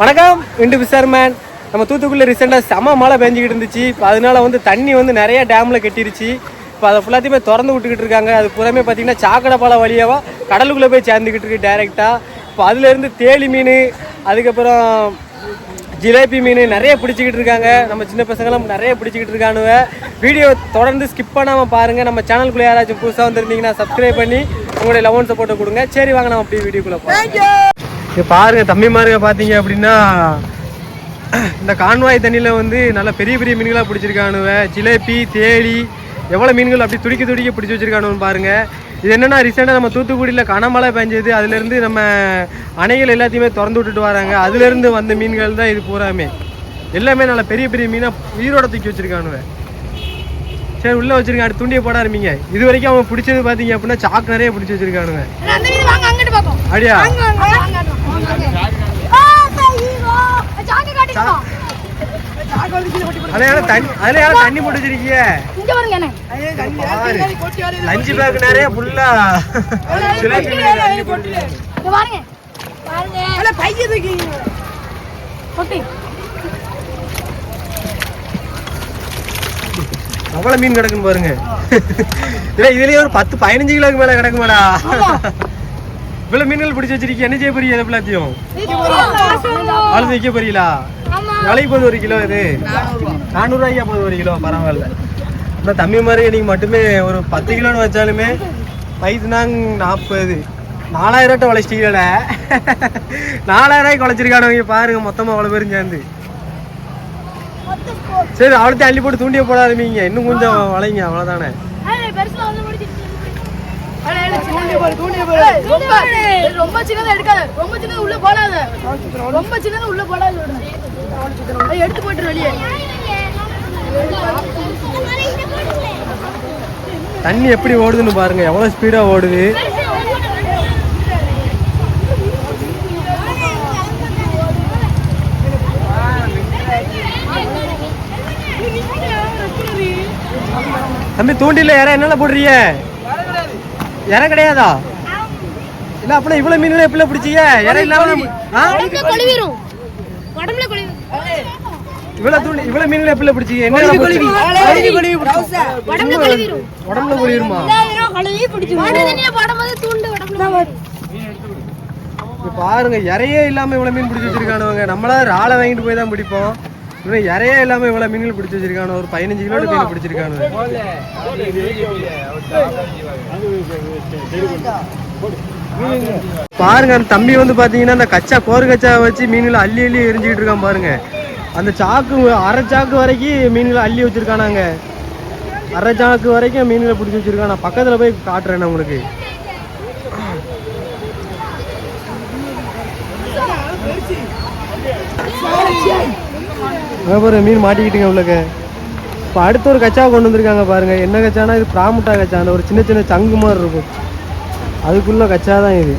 வணக்கம் இண்டு விசார்மேன். நம்ம தூத்துக்குடியில் ரீசெண்டாக செம மழை பெஞ்சிக்கிட்டு இருந்துச்சு. இப்போ அதனால வந்து தண்ணி வந்து நிறைய டேமில் கட்டிருச்சு. இப்போ அதை ஃபுல்லாத்தையுமே திறந்து விட்டுக்கிட்டு இருக்காங்க. அது புறமே பார்த்தீங்கன்னா சாக்கடை பாலம் வழியாக கடலுக்குள்ளே போய் சேர்ந்துக்கிட்டு இருக்கு டேரெக்டாக இப்போ அதுலேருந்து தேலி மீன் அதுக்கப்புறம் ஜிலேபி மீன் நிறைய பிடிச்சிக்கிட்டு இருக்காங்க. நம்ம சின்ன பசங்களாம் நிறைய பிடிச்சிக்கிட்டு இருக்கானுவ. வீடியோ தொடர்ந்து ஸ்கிப் பண்ணாமல் பாருங்கள் நம்ம சேனலுக்குள்ளே யாராச்சும் புதுசாக வந்திருந்தீங்கன்னா சப்ஸ்கிரைப் பண்ணி உங்களுடைய லெவன் சப்போர்ட்டை கொடுங்க. சரி வாங்க நம்ம அப்படியே வீடியோக்குள்ளே போகிறோம் இங்க பாருங்க தம்பி மாருங்க பார்த்தீங்க அப்படின்னா இந்த கான்வாய் தண்ணியில் வந்து நல்ல பெரிய பெரிய மீன்களாக பிடிச்சிருக்கானுவ. ஜிலேபி தேடி எவ்வளோ மீன்கள் அப்படி துடிக்க துடிக்க பிடிச்சி வச்சிருக்கானுன்னு பாருங்கள் இது என்னென்னா ரீசெண்டாக நம்ம தூத்துக்குடியில் கனமழை பெஞ்சது. அதுலேருந்து நம்ம அணைகள் எல்லாத்தையுமே திறந்து விட்டுட்டு வராங்க. அதுலேருந்து வந்த மீன்கள் தான் இது பூராமே. எல்லாமே நல்ல பெரிய பெரிய மீனாக உயிரோட தூக்கி வச்சுருக்கானுவ. சரி உள்ளே வச்சிருங்க அடுத்து துண்டியை போட ஆரம்பிங்க. இது வரைக்கும் அவன் பிடிச்சது பார்த்தீங்க அப்படின்னா சாக்கு நிறைய பிடிச்சி வச்சிருக்கானுங்க வாங்க வாங்க வாங்க. ஆ தண்ணி போட்டு வச்சிருக்கீங்க? இங்க பாருங்க என்ன? பாரு. லஞ்சு பேக் நிறைய ஃபுல்லா பாருங்க. பைய கொட்டி. மீன் கிடக்கும் பாருங்க. இல்ல இதுலயே ஒரு பத்து பதினஞ்சு கிலோக்கு மேல கிடக்குமாடா. இவ்வளவு மீன்கள் பிடிச்சி வச்சிருக்கீங்க என்ன செய்ய போறீங்க எல்லாத்தையும்? அழுது வைக்க போறீங்களா? நாளைக்கு போகுது ஒரு கிலோ இது. நானூறுவாய்க்கா போகுது ஒரு கிலோ பரவாயில்ல. இந்த தம்பி மாதிரி நீங்க மட்டுமே ஒரு பத்து கிலோன்னு வச்சாலுமே வயசுனாங்க நாற்பது நாலாயிரம் ரூபாய் உழைச்சிட்டீங்கள நாலாயிரம் ரூபாய்க்கு உழைச்சிருக்கானவங்க பாருங்க மொத்தமா அவ்வளவு பேரும் சேர்ந்து. சரி அவ்வளோத்தையும் அள்ளி போட்டு தூண்டிய போடாதீங்க. இன்னும் கொஞ்சம் வளைங்க அவ்வளோதானே ரொம்ப ரொம்ப சின்னதா எடுக்காத ரொம்ப சின்னது உள்ள போடாத. ரொம்ப சின்னது உள்ள போடாத அது எடுத்து போட்டு வெளியே. தண்ணி எப்படி ஓடுதுன்னு பாருங்க எவ்வளோ ஸ்பீடாக ஓடுது. தம்பி தூண்டில இற என்னென்ன போடுறீங்க? இற கிடையாதா? இல்ல அப்படின்னா இவ்வளவு மீன்களை எப்படி பிடிச்சீங்க? இற இல்லாம? உடம்புல கொழுவிரும். உடம்புல கொழுவிரும் இவ்வளவு தூண்டி இவ்வளவு மீன்களை எப்படி பிடிச்சீங்க? என்ன உடம்புல கொழுவிரும். உடம்புல கழுவி பிடிச்சு தண்ணியில போடும்போது தூண்டு உடம்புல இப்ப பாருங்க இறையே இல்லாம இவ்வளவு மீன் பிடிச்சி வச்சிருக்கானுவங்க. நம்மளா ராளை வாங்கிட்டு போய் தான் பிடிப்போம். இவன் இறையே இல்லாம இவ்வளவு மீன்கள் பிடிச்சி வச்சிருக்கானு? ஒரு பதினஞ்சு கிலோ மீன் பிடிச்சிருக்கானு? பாருங்க அந்த தம்பி வந்து பாத்தீங்கன்னா அந்த கச்சா கோரு கச்சா வச்சு மீன்களை அள்ளி அள்ளி எரிஞ்சுக்கிட்டு இருக்கான் பாருங்க. அந்த சாக்கு அரை சாக்கு வரைக்கும் மீன்களை அள்ளி வச்சிருக்கானாங்க. அரை சாக்கு வரைக்கும் மீன்களை பிடிச்சி வச்சிருக்கானா? பக்கத்துல போய் காட்டுறேன் உங்களுக்கு. மீன் மாட்டிக்கிட்டுங்க உள்ளக்க. இப்போ அடுத்த ஒரு கச்சா கொண்டு வந்திருக்காங்க பாருங்க. என்ன கச்சானா இது பிராமுட்டா கச்சா. அந்த ஒரு சின்ன சின்ன சங்கு மாதிரி இருக்கும். அதுக்குள்ள கச்சா தான் இது.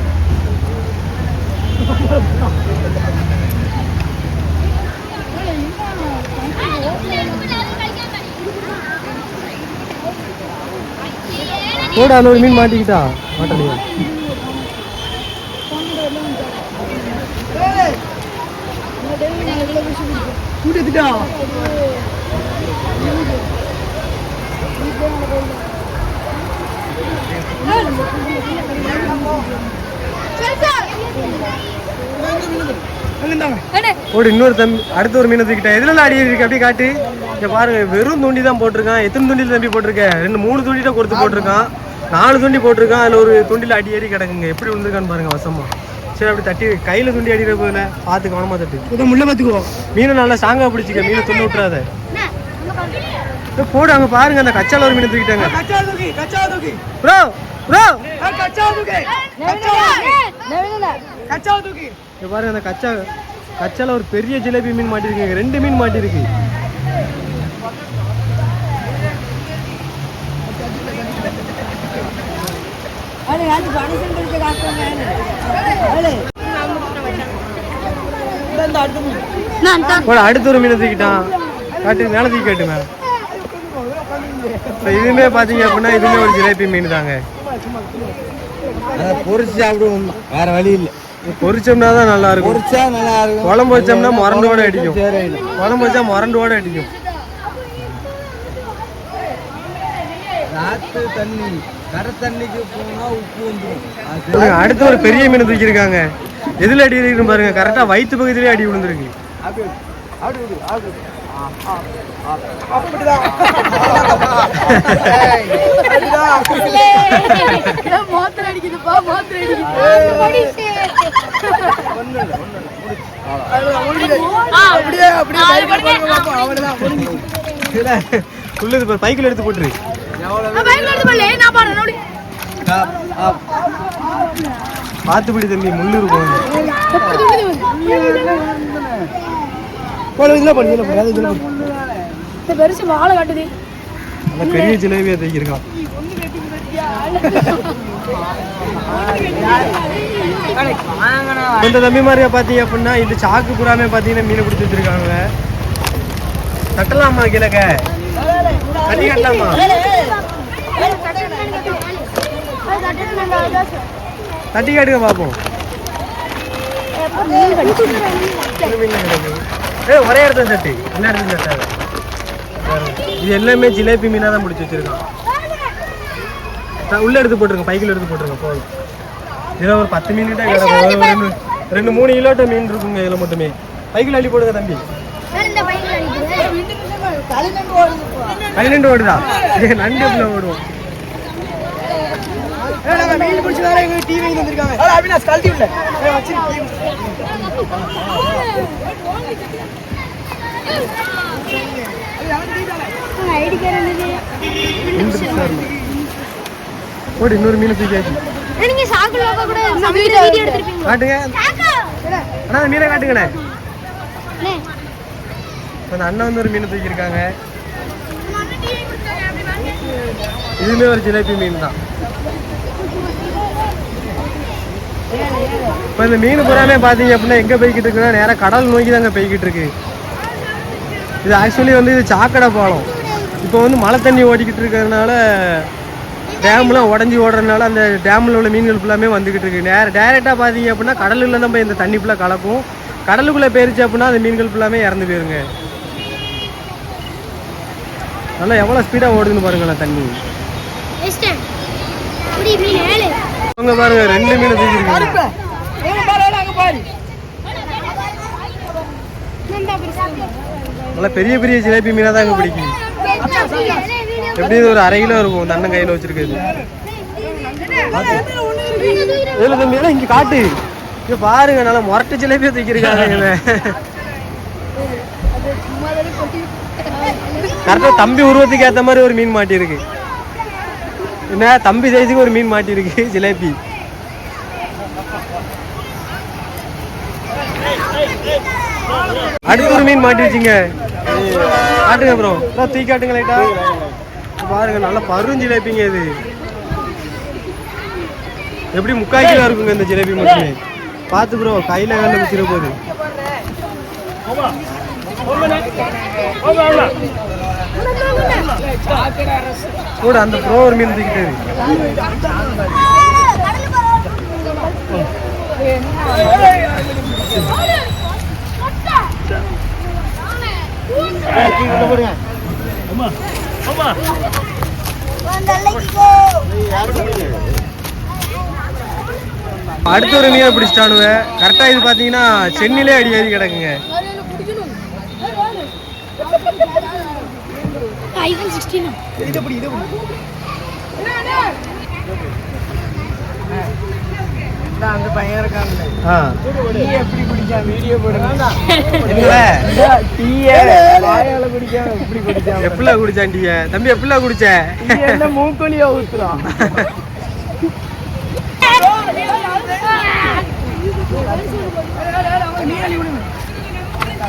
போட அந்த ஒரு மீன் மாட்டிக்கிட்டா. மாட்டலையா. ஒரு இன்னொரு தம்பி அடுத்த ஒரு மீனை தூக்கிட்டேன். எதுல அடி இருக்கு? அப்படியே காட்டு. இங்க பாருங்க வெறும் தூண்டி தான் போட்டிருக்கான். எத்தனை தூண்டில் தம்பி போட்டிருக்கேன்? ரெண்டு மூணு தூண்டி தான் கொடுத்து போட்டிருக்கான். நாலு தூண்டி போட்டிருக்கான். அதுல ஒரு தூண்டில அடி ஏறி கிடக்குங்க. எப்படி விழுந்திருக்கான்னு பாருங்க வசமா. சரி அப்படி தட்டி கையில தூண்டி அடிக்கிற போதுல பார்த்து கவனமா தட்டு. முள்ள பார்த்துக்குவோம் மீனை நல்லா ஸ்ட்ராங்கா பிடிச்சிக்க மீனை துண்ணு விட்டுறாத. போடு அங்க பாருங்க அந்த கச்சால ஒரு மீனை தூக்கிட்டாங்க. Bro bro. இங்க பாருங்க அந்த கச்சா கச்சால ஒரு பெரிய ஜிலேபி மீன் மாட்டிருக்குங்க ரெண்டு மீன் மாட்டிருக்கு நான் தான் போட அடுத்த ஒரு மீனை தூக்கிட்டான். காட்டு மேலே தூக்கி காட்டு மேலே. இப்போ இதுவுமே பார்த்தீங்க அப்படின்னா இதுவுமே ஒரு ஜிலேபி மீன் தாங்க. அதை பொரிச்சு சாப்பிடுவோம். வேற வழி இல்லை. பொரிச்சோம்னா தான் நல்லா இருக்கும். பொரிச்சா நல்லா இருக்கும். குழம்பு வச்சோம்னா முரண்டோட அடிக்கும். குழம்பு வச்சா முரண்டோட அடிக்கும். ஆத்து தண்ணி கரை தண்ணிக்கு போனா உப்பு வந்துடும் அடுத்து ஒரு பெரிய மீன் தூக்கியிருக்காங்க. எதுல அடி இருக்குன்னு பாருங்க கரெக்டா வயிற்று பகுதியிலே அடி விழுந்திருக்கு. அப்படியே பைக்கில் எடுத்து போட்டுரு. எவ்வளவு நான் பைக்ல எடுத்து போடல நான் பாரு நோடி அப், அப். பார்த்து பிடி தம்பி முள்ளு இருக்கும். இதுல பெருசு வாழை காட்டுது. அந்த பெரிய ஜிலேபியா தூக்கியிருக்கான் இந்த தம்பி மாதிரியா பாத்தீங்க அப்படின்னா இந்த சாக்கு புறாமே பாத்தீங்கன்னா மீனை பிடிச்சி வச்சிருக்காங்க. தட்டலாமா கிழக்க? தட்டி கட்டலாமா? தட்டி காட்டுங்க பார்ப்போம் ஏ ஒரே இடத்துல சட்டி எல்லா இடத்துல தட்டாது இது எல்லாமே ஜிலேபி மீனாக தான் பிடிச்சி வச்சிருக்கான். உள்ள எடுத்து போட்டுருங்க பைக்கில் எடுத்து போட்டுருங்க போதும். இதில் ஒரு பத்து மீன் கிட்ட ரெண்டு ரெண்டு மூணு கிலோட்ட மீன் இருக்குங்க இதில் மட்டுமே. பைக்கில் அள்ளி போடுங்க தம்பி. பன்னிரெண்டு ஓடுதா? நண்டு எப்படி ஓடுவோம் மீன் பிடிச்சு வேற எங்க டிவி வந்திருக்காங்க ஏய், அவினாஷ் கழட்டி விடல. ஓடு இன்னொரு மீன் தூக்கியாச்சு நீங்க சாக்குல கூட சமைக்கிற வீடியோ எடுத்திருப்பீங்க? காட்டுங்க. அண்ணா மீனை காட்டுங்கண்ணே. அண்ணே. அந்த அண்ணன் வந்து ஒரு மீன் தூக்கியிருக்காங்க. இதுவுமே ஒரு ஜிலேபி மீன் தான். இப்போ இந்த மீன் புறாமே பார்த்தீங்க அப்படின்னா எங்கே போய்கிட்டு இருக்குன்னா நேராக கடல் நோக்கி தாங்க போய்கிட்டு இருக்கு. இது ஆக்சுவலி வந்து இது சாக்கடை பாலம். இப்போ வந்து மழை தண்ணி ஓடிக்கிட்டு இருக்கிறதுனால டேம்லாம் உடஞ்சி ஓடுறதுனால அந்த டேமில் உள்ள மீன்கள் ஃபுல்லாமே வந்துக்கிட்டு இருக்கு. நேர டேரெக்டாக பார்த்தீங்க அப்படின்னா கடலில் தான் போய் இந்த தண்ணி ஃபுல்லாக கலக்கும். கடலுக்குள்ளே போயிருச்சு அப்படின்னா அந்த மீன்கள் ஃபுல்லாமே இறந்து போயிருங்க. நல்லா எவ்வளோ ஸ்பீடாக ஓடுதுன்னு பாருங்களேன் தண்ணி. மீன் அவங்க பாருங்க ரெண்டு மீன் தூக்கிருக்காங்க அங்க. நல்லா பெரிய பெரிய ஜிலேபி மீனாக தான் பிடிக்கும். எப்படி இது ஒரு அரை கிலோ இருக்கும் இந்த அண்ணன் கையில் வச்சிருக்கிறது. இதில் தம்பி எல்லாம் இங்கே காட்டு. இங்க பாருங்க நல்லா முரட்டு ஜிலேபியை தூக்கியிருக்காங்க இவன் கரெக்டாக தம்பி உருவத்துக்கு ஏற்ற மாதிரி ஒரு மீன் மாட்டியிருக்கு. என்ன தம்பி சைஸுக்கு ஒரு மீன் மாட்டியிருக்கு ஜிலேபி. அடுத்து ஒரு மீன் மாட்டிருச்சுங்க. காட்டுங்க ப்ரோ தூக்கி காட்டுங்க லைட்டா பாருங்க நல்லா பரும் ஜிலேபிங்க இது. எப்படி முக்கால் கிலோ இருக்குங்க இந்த ஜிலேபி மட்டுமே? பார்த்து ப்ரோ கையில வேலை வச்சிட போகுது. கூட அந்த ப்ரோ ஒரு மீன் தூக்கிட்டு அடுத்த ஒரு மீனை பிடிச்சிட்டானுவ. கரெக்டா இது பாத்தீங்கன்னா சென்னிலே அடி ஏறி கிடக்குங்க. ஐபோன் சிக்ஸ்டீன் இது எப்படி, இது அந்த பையன் டீ எப்படி குடிக்காம வீடியோ என்னல டீய வாயால குடிக்காம எப்படி குடிக்காம எப்படில குடிச்சாண்டிய தம்பி எப்படில குடிச்ச? என்ன மூக்கொலியா ஊத்துறான் இத இத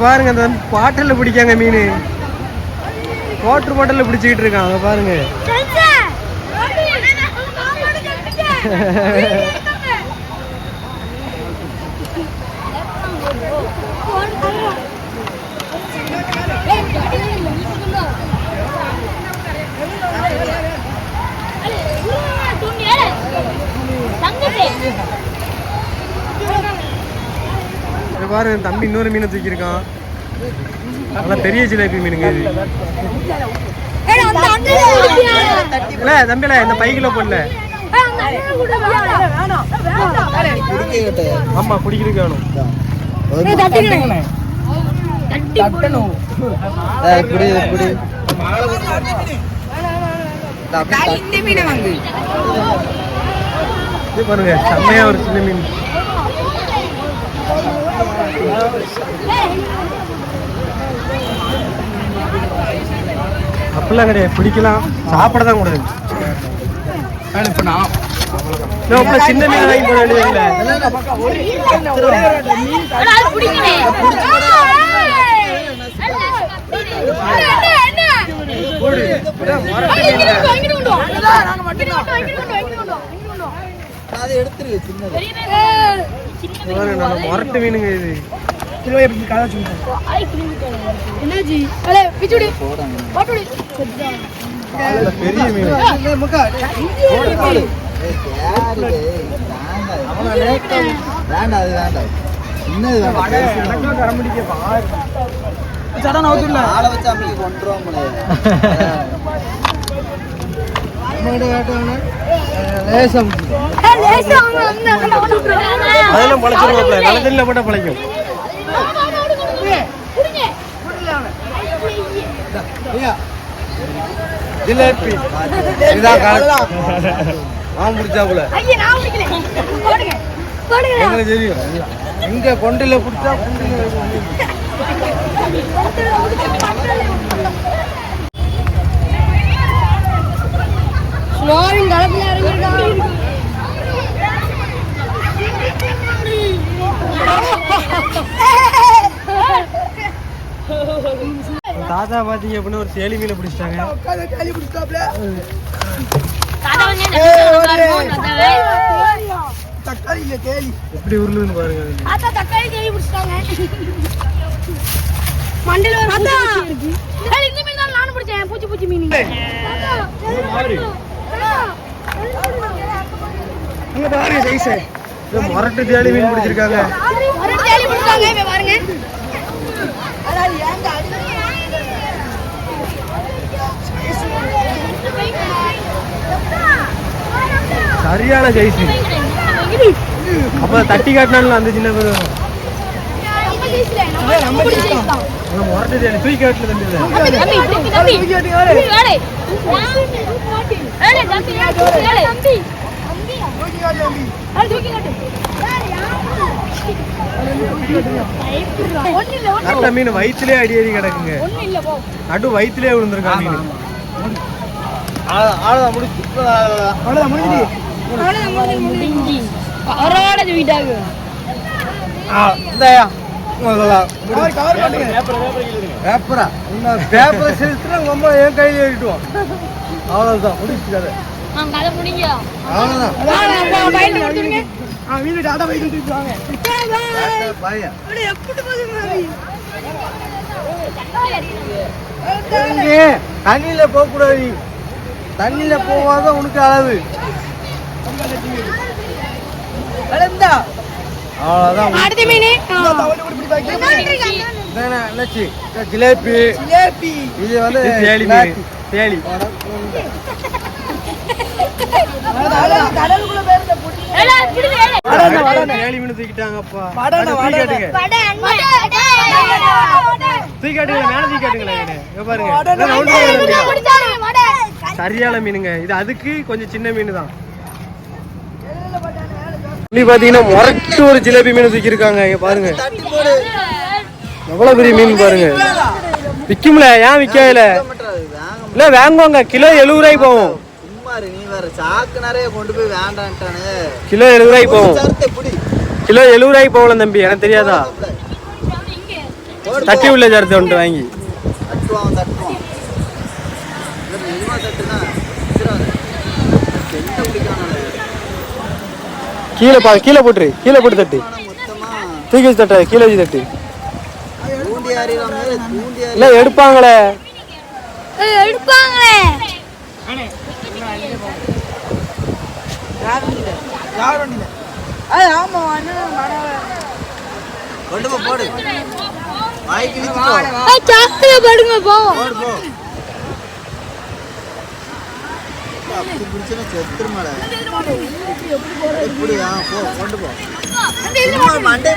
பாருங்க அந்த பாட்டில பிடிக்காங்க மீன். வாட்டர் பாட்டில பிடிச்சிக்கிட்டு இருக்காங்க பாருங்க. பாரு என் தம்பி இன்னொரு மீனை தூக்கியிருக்கான். நல்லா பெரிய ஜிலேபி மீனுங்க இது. இல்ல தம்பில இந்த பைக்கில போடல. ஆமா குடிக்கிறதுக்கு வேணும். குடி குடி. இது பாருங்க செம்மையா ஒரு சின்ன மீன். அப்படிலாம் கிடையாது பிடிக்கலாம். சாப்பிட தான் கூடாது இப்ப நான் அப்புறம் சின்ன மீன் வாங்கி போட வேண்டியது அதை எடுத்துரு சின்னது. நம்ம மொரட்டு மீனுங்க இது. என்னாச்சு? அலே பிச்சுடி. பாட்டுடி நல்ல பெரிய மீன். வேண்டாம் அது வேண்டாம். சின்னது வேண்டாம் ஆளை வச்சு அமைக்க கொண்டுருவோம் லேசம் அதெல்லாம் பழச்சிருவாப்ல நல்ல தண்ணியில் போட்டால் பழைக்கும் ஜிலேபி இதுதான் கணக்கு. ஆ முடிச்சாப்புல எங்களுக்கு தெரியும். இங்க கொண்டில பிடிச்சா ஸ்லோவின் கலப்பில் இறங்கிருக்கான் தாத்தா பாத்தீங்க அப்படின்னா ஒரு சேலி மீனை பிடிச்சிட்டாங்க. எப்படி உருளுன்னு பாருங்க. அது. தாத்தா தக்காளி தேடி பிடிச்சிட்டாங்க. மண்டையில ஒரு இருக்கு. இந்த மீன் தான் நானும் பிடிச்சேன். பூச்சி பூச்சி மீன் இங்க. பாருங்க சைஸ். இது மொரட்டு தேலி மீன் பிடிச்சிருக்காங்க. ஒரு தேடி பிடிச்சாங்க இங்க பாருங்க. சரியான சைஸ். அப்ப தட்டி காட்டினாலும் அந்த சின்ன பேர் தூக்கி காட்டுல கரெக்டா மீன் வயிற்றுலயே அடி அடி கிடக்குங்க. ஒண்ணு இல்ல, போ. நடு வயிற்றுலயே விழுந்திருக்கா மீன். அவ்வளோதான் முடிச்சு. அவ்வளோதான் முடிஞ்சு அவ்வளவுதான், முடிஞ்சு, முடிஞ்சு. அவரோட வீட்டாங்க இந்தாயா. பேப்பரா பேப்பரை செலுத்துனா ரொம்ப என் கையில ஏறிட்டுவோம் அவ்வளவுதான் முடிச்சு கதை கதை முடிங்க. அவ்வளவுதான். பையில கொடுத்துருங்க வீடு டாடா போயிட்டு வாங்க. பாயா எப்படி போகுது இங்க தண்ணியில போக கூடாது. தண்ணியில போவாத உனக்கு அளவு அவ்வளவுதான் அடுத்த மீன் இதானே, என்னாச்சு? இந்த ஜிலேபி. ஜிலேபி. இது வந்து தேலி தேலி. சரியான மீனுங்க. இது அதுக்கு கொஞ்சம் சின்ன மீன் தான் இப்படி பாத்தீங்கன்னா முரட்டு ஒரு ஜிலேபி மீன் தூக்கி இங்கே பாருங்க. தட்டி எவ்வளவு பெரிய மீன் பாருங்க. விற்கும்ல ஏன் விக்காதுல இல்லை? இல்ல வாங்குவாங்க. கிலோ எழுபது ரூபாய்க்கு போகும். சும்மா கிலோ எழுபது ரூபாய்க்கு போகும். கிலோ எழுபது ரூபாய்க்கு போகலாம் தம்பி எனக்கு தெரியாதா? தட்டி உள்ள சரத்தை ஒன்று வாங்கி. தட்டுவான் தட்டுவான் இந்த மினிமா தட்டுனா என்ன பிடிக்கான கீழே பா கீழே போட்டுரு கீழே போட்டு தட்டு. தூக்கி வச்சு தட்டு கீழே வச்சு தட்டு. இல்ல எடுப்பாங்களே. எடுப்பாங்களே. யார் வண்டியில ஆமா கொண்டு போ போடு வாய்க்கு இழுத்துக்கோ. சாக்கில படுங்க போ எப்படியா போ கொண்டு போ. மண்டே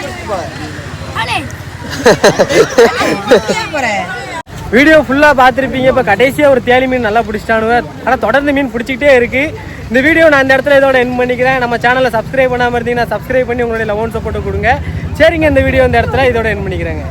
வீடியோ ஃபுல்லாக பார்த்துருப்பீங்க. இப்போ கடைசியாக ஒரு தேலி மீன் நல்லா பிடிச்சிட்டானுங்க. ஆனால் தொடர்ந்து மீன் பிடிச்சிக்கிட்டே இருக்கு. இந்த வீடியோ நான் இந்த இடத்துல இதோட என் பண்ணிக்கிறேன். நம்ம சேனலை சப்ஸ்கிரைப் பண்ணாமல் இருந்தீங்கன்னா சப்ஸ்கிரைப் பண்ணி உங்களுடைய லவன் சப்போர்ட்டை கொடுங்க. சரிங்க இந்த வீடியோ இந்த இடத்துல இதோட என் பண்ணிக்கிறேங்க.